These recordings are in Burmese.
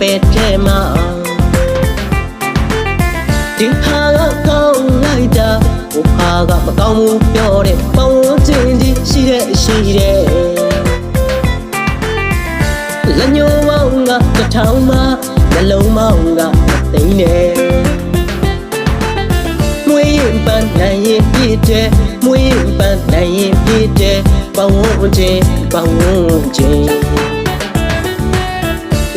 ပယ်ထဲမှာဒီဟာကကောင်းလိုက်တာဟိုဟာကမကောင်းဘူးပြောတဲ့ပုံချင်းကြီးရှိတဲ့ရှိတဲ့လက်ညှိုးမောင်းကတစ်ထောင်မှနှလုံးမောင်းကသိန်းနဲ့မွေးရင်ပန်းနိုင်ရင်ပြည့်တယ်မွေးရင်ပန်းနိုင်ရင်ပြည့်တယ်ပဝန်းချင်းပဝန်းချင်း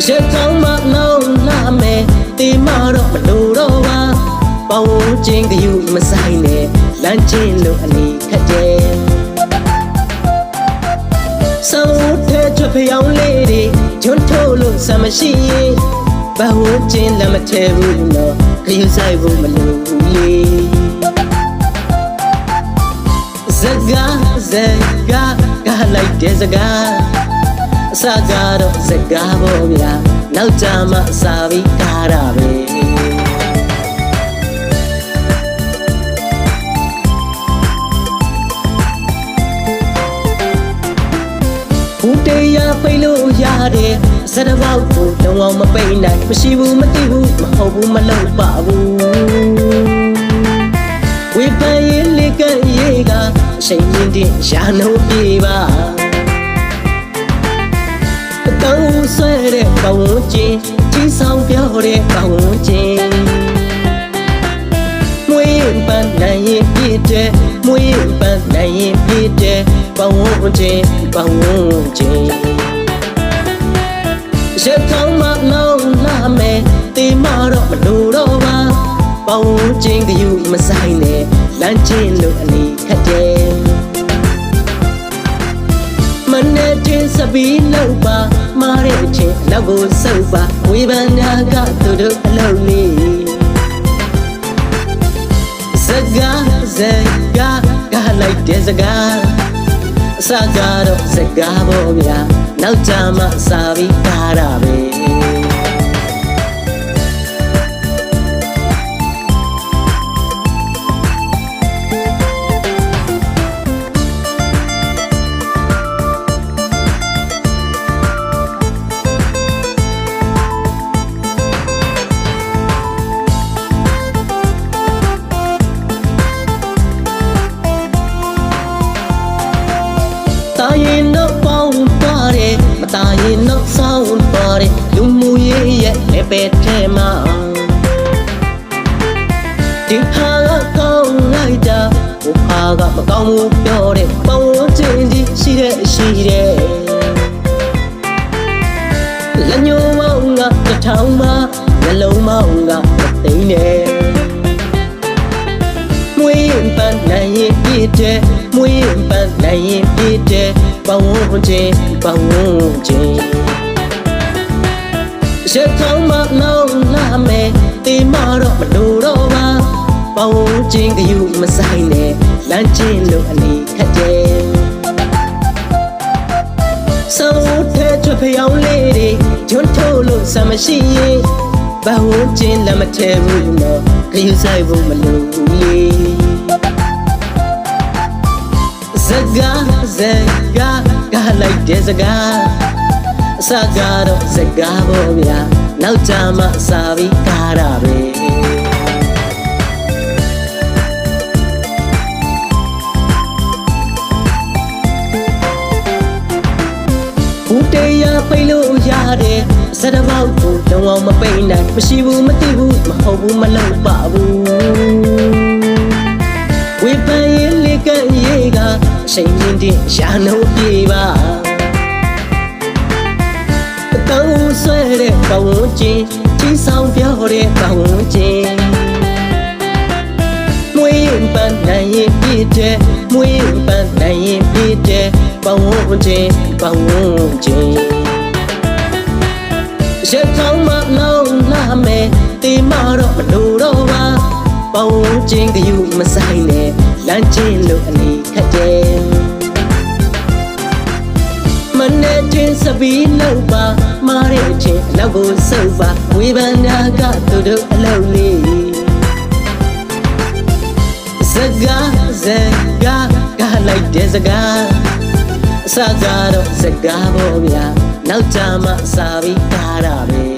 ရှက်ကောင်းမ လောင်းလာမယ်ဒီမှာတော့မလို့တော့ပါပဝန်းချင်းကယူမဆိုင်နဲ့လမ်းချင်းလို့အလီခတ်တယ်ဆောင်းတဲ့ချွဖျောင်းလေးတွေဂျွန်းထိုးလို့ဆမ်းမရှိရင်ဘဝချင်းလည်းမထဲဘူးနော်ခယူဆိုင်ဖို့မလိုဘူးလေစကားစကားကလိုက်တဲ့စကားအစကားတော့စကားပေါ့ဗျာ နောက်ကြမှစာပြီးကားတာပဲဘူးတရားပိတ်လို့ရတယ်စတဲ့ဘောက်ကိုလုံးဝမပိတ်နိုင်မရှိဘူးမသိဘူးမဟုတ်ဘူးမလုပ်ပါဘူးဝေဖန်ရေးလေကရေးကအချိန်ရင်းတင်ရာနှုံးပြေပါ တောင်းဆွဲတဲ့ပဝန်းကျင်ကြီးဆောင်ပြောတဲ့ပဝန်းကျင်မွေးပန်းနိုင်ရင်ပြည့်တယ်မွေးပန်းနိုင်ရင်ပြည့်တယ်ပဝန်းကျင်ပဝန်းကျင်ရကောင်းမလောင်းလာမယ်တေမတော့မလို့တော့ပါပဝန်းကျင်ကယူမဆိုင်နဲ့လမ်းချင်းလို့အလီခတ်တယ်မနဲ့ချင်းစပီးလောက်ပါ မားတဲ့ချင်းအနောက်ကိုဆုပ်ပါဝေဘန္နာကသူတို့အလုံးလေးစကားစကားကလိုက်တဲ့စကားအစကားတော့စကားပေါ့ဗျာနောက်ကြမှစာပြီးကားတာပဲ တယ်မတာရင်တော့ဆောင်းသွားတယ်လူမှုရေးရဲ့လက်ပဲထဲမှာဒီဟာကကောင်းလိုက်တာဟိုဟာကမကောင်းဘူးပြောတဲ့ပုံချင်းကြီးရှိတဲ့ရှိတဲ့လက်ညှိုးမောင်းကတစ်ထောင်မှနှလုံးမောင်းကသိန်းနဲ့မွေးပန်းနိုင်ရင်ပြည့်တယ်မွေးပန်းနိုင်ရင်ပြည့်တယ် ပဝန်းချင်းပဝန်းချင်းရှက်ကောင်းမလောင်းလာမယ်တေမတော့မလို့တော့ပါပဝန်းချင်းကယူမဆိုင်နဲ့လမ်းချင်းလို့အလီခတ်တယ်ဆောင်းတဲ့ချွဖျောင်းလေးတွေဂျွန်းထိုးလို့ဆမ်းမရှိရင်ဘဝချင်းလည်းမထဲဘူးနော်ခယူဆိုင်ဖို့မလိုဘူးလေ ကားစကားကလိုက်တဲ့စကားအစကားတော့စကားပေါ့ဗျာနောက်ကြမှစာပြီးကားတာပဲဘူးတရားပိတ်လို့ရတယ်စတဲ့ဘောက်ကိုလုံးဝမပိတ်နိုင်မရှိဘူးမသိဘူးမဟုတ်ဘူးမလုပ်ပါဘူး ချိန်ရင်းတင်ရာနှုံးပြေပါတောင်းဆွဲတဲ့ပဝန်းကျင်ကြီးဆောင်ပြောတဲ့ပဝန်းကျင်မွေးပန်းနိုင်ရင်ပြည့်တယ်မွေးပန်းနိုင်ရင်ပြည့်တယ်ပဝန်းကျင်ပဝန်းကျင်ရကောင်းမလောင်းလာမယ်တေမတော့မလို့တော့ပါပဝန်းကျင်ကယူမဆိုင်နဲ့လမ်းချင်းလို့အလီခတ်တယ် စပီးလောက်ပါမားတဲ့ချင်းအနောက်ကိုဆုပ်ပါဝေဘန္နာကသူတို့အလုံးလေးစကားစကားကလိုက်တဲ့စကားအစကားတော့စကားပေါ့ဗျာနောက်ကြမှစာပြီးကားတာပဲ